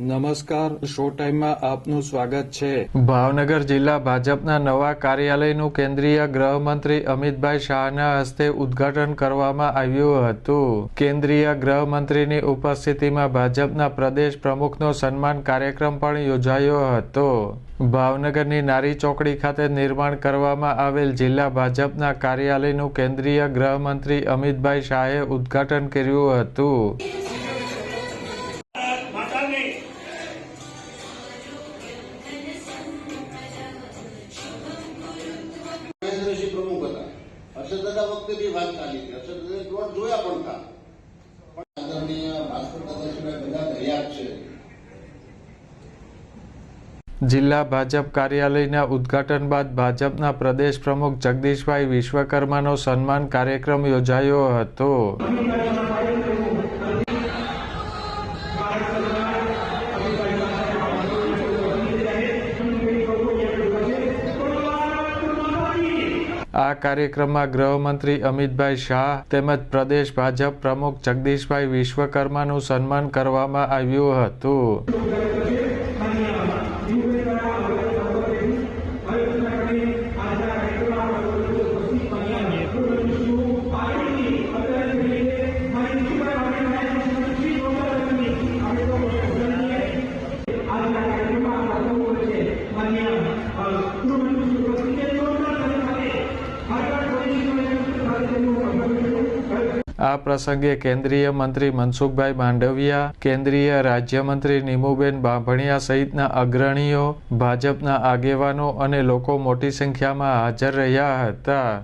નમસ્કાર શો ટાઈમમાં આપનું સ્વાગત છે. ભાવનગર જિલ્લા ભાજપના નવા કાર્યાલયનું કેન્દ્રીય ગૃહમંત્રી અમિતભાઈ શાહના હસ્તે ઉદ્ઘાટન કરવામાં આવ્યું હતું. કેન્દ્રીય ગૃહમંત્રીની ઉપસ્થિતિમાં ભાજપના પ્રદેશ પ્રમુખનો સન્માન કાર્યક્રમ પણ યોજાયો હતો. ભાવનગરની નારી ચોકડી ખાતે નિર્માણ કરવામાં આવેલ જિલ્લા ભાજપના કાર્યાલયનું કેન્દ્રીય ગૃહમંત્રી અમિતભાઈ શાહે ઉદ્ઘાટન કર્યું હતું. હર્ષદદાદા વખતેથી વાત ચાલી હતી હર્ષદદાદા પ્લોટ જોયા પણ હતા પણ આદરણીય ભાસ્કર દાદા બધા તૈયાર છે. જિલ્લા ભાજપ કાર્યાલયના ઉદ્ઘાટન બાદ ભાજપના પ્રદેશ પ્રમુખ જગદીશભાઈ વિશ્વકર્માનો સન્માન કાર્યક્રમ યોજાયો હતો. આ કાર્યક્રમમાં ગૃહમંત્રી અમિતભાઈ શાહ તેમજ પ્રદેશ ભાજપ પ્રમુખ જગદીશભાઈ વિશ્વકર્માનું સન્માન કરવામાં આવ્યું હતું. આ પ્રસંગે કેન્દ્રીય મંત્રી મનસુખભાઈ માંડવિયા, કેન્દ્રીય રાજ્યમંત્રી નીમુબેન બાંભણિયા સહિતના અગ્રણીઓ, ભાજપના આગેવાનો અને લોકો મોટી સંખ્યામાં હાજર રહ્યા હતા.